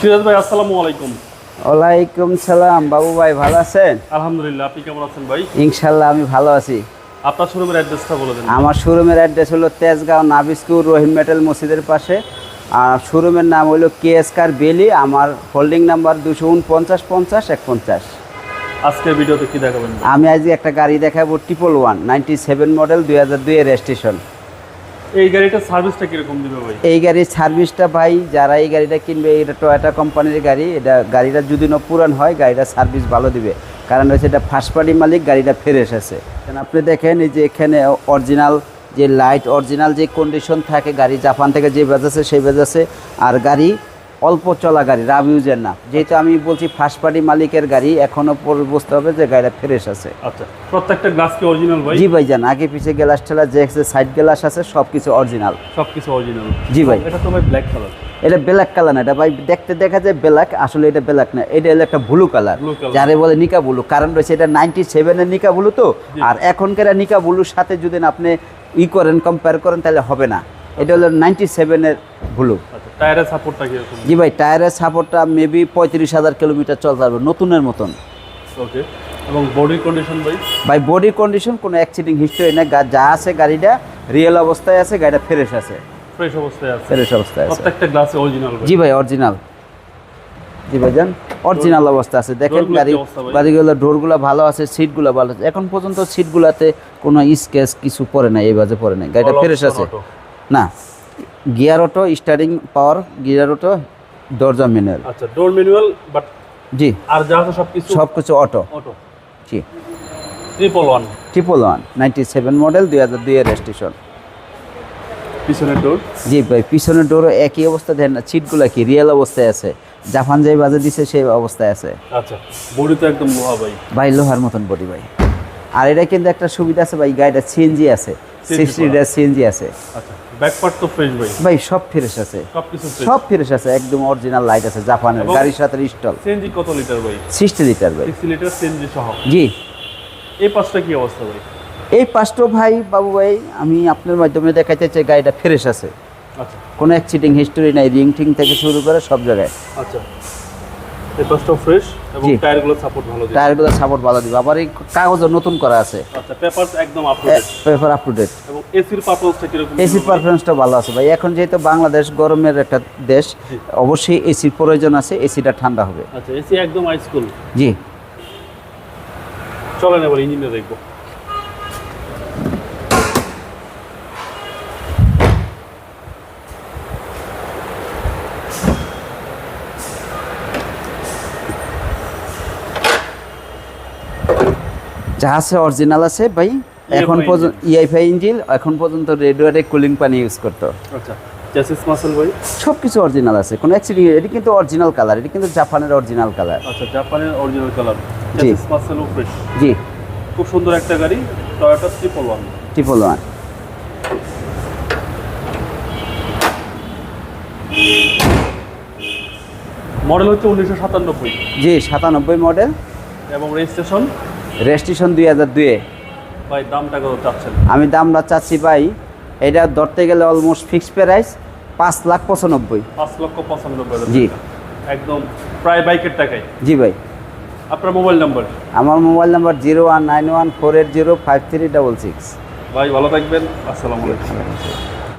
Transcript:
সিরাজ ভাই আসসালামু আলাইকুম। ওয়ালাইকুম সালাম বাবু ভাই ভালো আছেন? আলহামদুলিল্লাহ আপনি কেমন আছেন ভাই? ইনশাল্লাহ আমি ভালো আছি। আপনার শোরুমের অ্যাড্রেসটা বলে দেন। আমার শোরুমের অ্যাড্রেস হলো তেজগাঁও নাবিস্কুর রহিম মেটাল মসজিদের পাশে। আর শোরুমের নাম হলো কে এস কার বেলি আমার হোল্ডিং নাম্বার দুশো উনপঞ্চাশ পঞ্চাশ এক পঞ্চাশ আজকের ভিডিওতে কি দেখাবেন? আমি আজকে একটা গাড়ি দেখাবো triple one ninety seven model দুই হাজার দুইয়ের রেজিস্ট্রেশন। এই গাড়িটা সার্ভিসটা কীরকম ভাই? এই গাড়ির সার্ভিসটা ভাই, যারা এই গাড়িটা কিনবে, এটা টয়টা কোম্পানির গাড়ি। এটা গাড়িটা যদি না পুরান হয়, গাড়িটা সার্ভিস ভালো দিবে। কারণ হচ্ছে এটা ফার্স্ট পার্টি মালিক, গাড়িটা ফেরে এসেছে কারণ আপনি দেখেন, এই যে এখানে অরিজিনাল যে লাইট অরিজিনাল যে কন্ডিশন থাকে, গাড়ি জাপান থেকে যে বাজাচ্ছে সেই বাজাচ্ছে আর গাড়ি অল্প চলা গাড়ি রাব ইউজের না। যেহেতু আমি বলছি ফার্স্ট পার্টি মালিকের গাড়ি এখনও পরে বুঝতে হবে যে গাড়িটা ফ্রেশ আছে। আচ্ছা প্রত্যেকটা গ্লাস কি অরিজিনাল ভাই? জি ভাই জান আগে পিছে গ্লাস ঠেলা যে সাইড গ্লাস আছে সব কিছু অরিজিনাল সবকিছু অরিজিনাল জি ভাই। এটা তো ভাই ব্ল্যাক কালার এটা ব্ল্যাক কালার না এটা ভাই দেখতে দেখা যায় ব্ল্যাক আসলে এটা ব্ল্যাক না। এটা হলো একটা ব্লু কালার যারে বলে নিকা ব্লু কারণ রয়েছে এটা নাইনটি সেভেনের নিকা ব্লু তো। আর এখনকার নিকা ব্লুর সাথে যদি আপনি ই করেন কম্পেয়ার করেন তাহলে হবে না। এটা হলো নাইনটি সেভেনের ব্লু। আচ্ছা টায়ারের সাপোর্টটা কীরকম? জি ভাই টায়ারের সাপোর্টটা মেবি পঁয়ত্রিশ হাজার কিলোমিটার চলতে পারবে নতুনের মতন। ওকে এবং বডি কন্ডিশন ভাই? ভাই বডি কন্ডিশন কোনো অ্যাক্সিডেন্ট হিস্টরি নেই যা আছে গাড়িটা রিয়েল অবস্থায় আছে গাড়িটা ফ্রেশ আছে। ফ্রেশ অবস্থায় আছে। ফ্রেশ অবস্থায় আছে। প্রত্যেকটা গ্লাসে অরিজিনাল জি ভাই অরিজিনাল জি ভাই যান অরিজিনাল অবস্থা আছে। দেখেন গাড়ি কি? গাড়িগুলো ডোরগুলো ভালো আছে সিটগুলো ভালো আছে। এখন পর্যন্ত সিটগুলোতে কোনো স্কেচ কিছু পড়ে নাই এই বাজে পড়ে নাই। গাড়িটা ফ্রেশ আছে। না gear auto steering power gear auto দরজা ম্যানুয়াল আচ্ছা ডোর ম্যানুয়াল বাট জি। আর যা আছে সবকিছু সব কিছু অটো অটো জি। Triple one triple one ninety seven model দুই হাজার দুই দুইয়ের রেজিস্ট্রেশন পিছনের ডোর জি ভাই পিছনের ডোরও একই অবস্থা দেন না সিটগুলো কি রিয়েল অবস্থায় আছে। জাপান যে বাজে দিছে সেই অবস্থায় আছে। আচ্ছা বডি তো একদম লোহা ভাই। ভাই লোহার মতন বডি ভাই। আর এটা কিন্তু একটা সুবিধা আছে ভাই গাড়িটা সিএনজি আছে সিক্সটি করা। সিএনজি আছে। আচ্ছা। ব্যাক পার্ট তো ফ্রেশ ভাই ভাই সব ফ্রেশ আছে। সবকিছু সব ফ্রেশ আছে একদম অরিজিনাল লাইট আছে জাপানের গাড়ির সাথে ইনস্টল সিএনজি কত লিটার ভাই? সিক্সটি লিটার ভাই। সিক্সটি লিটার সিএনজি সহ। জি। এই পাঁচটা কি অবস্থা ভাই? এই পাঁচটো ভাই বাবু ভাই আমি আপনার মাধ্যমে দেখাইতে চাই গাড়িটা ফ্রেশ আছে। আচ্ছা। কোনো অ্যাক্সিডেন্ট হিস্টোরি নাই রিং টিং থেকে শুরু করে সব জায়গায়। আচ্ছা। ফ্রেশ এবং টায়ারগুলো সাপোর্ট ভালো দিবে। টায়ারগুলো সাপোর্ট ভালো দিবে। আবার এই কাগজও নতুন করা আছে। আচ্ছা পেপারস একদম পেপার আপ টু ডেট এবং এসির পারফরম্যান্সটা কি রকম এসির পারফরম্যান্সটা ভালো আছে ভাই। এখন যেহেতু বাংলাদেশ গরমের একটা দেশ অবশ্যই এসির প্রয়োজন আছে এসিটা ঠান্ডা হবে। আচ্ছা এসি একদম স্কুল জি। চলেন এবার ইঞ্জিনটা দেখব। যা আছে অরিজিনাল আছে ভাই। এখন পর্যন্ত ইআইফাই ইঞ্জিন এখন পর্যন্ত রেডিওয়ারে কুলিং পানি ইউজ করতো। আচ্ছা চ্যাসিস মাসেল ভাই সব কিছু অরিজিনাল আছে কোনো অ্যাক্সিডেন্ট এটি কিন্তু অরিজিনাল কালার এটি কিন্তু জাপানের অরিজিনাল কালার আচ্ছা জাপানের অরিজিনাল কালার জি। চ্যাসিস মাসেলও ফ্রেশ জি। খুব সুন্দর একটা গাড়ি Toyota triple one triple one model হচ্ছে উনিশশো সাতানব্বই। জি সাতানব্বই মডেল এবং রেজিস্ট্রেশন রেজিস্ট্রেশন দুই হাজার দুয়ে ভাই দামটা কত চাচ্ছেন? আমি দামটা চাচ্ছি ভাই এটা ধরতে গেলে অলমোস্ট ফিক্সড প্রাইস পাঁচ লাখ পঁচানব্বই। পাঁচ লক্ষ পঁচানব্বই জি। একদম প্রায় বাইকের টাকায় জি ভাই। আপনার মোবাইল নাম্বার? আমার mobile number zero one nine one four eight zero five three double six. ভাই ভালো থাকবেন। আসসালামু আলাইকুম।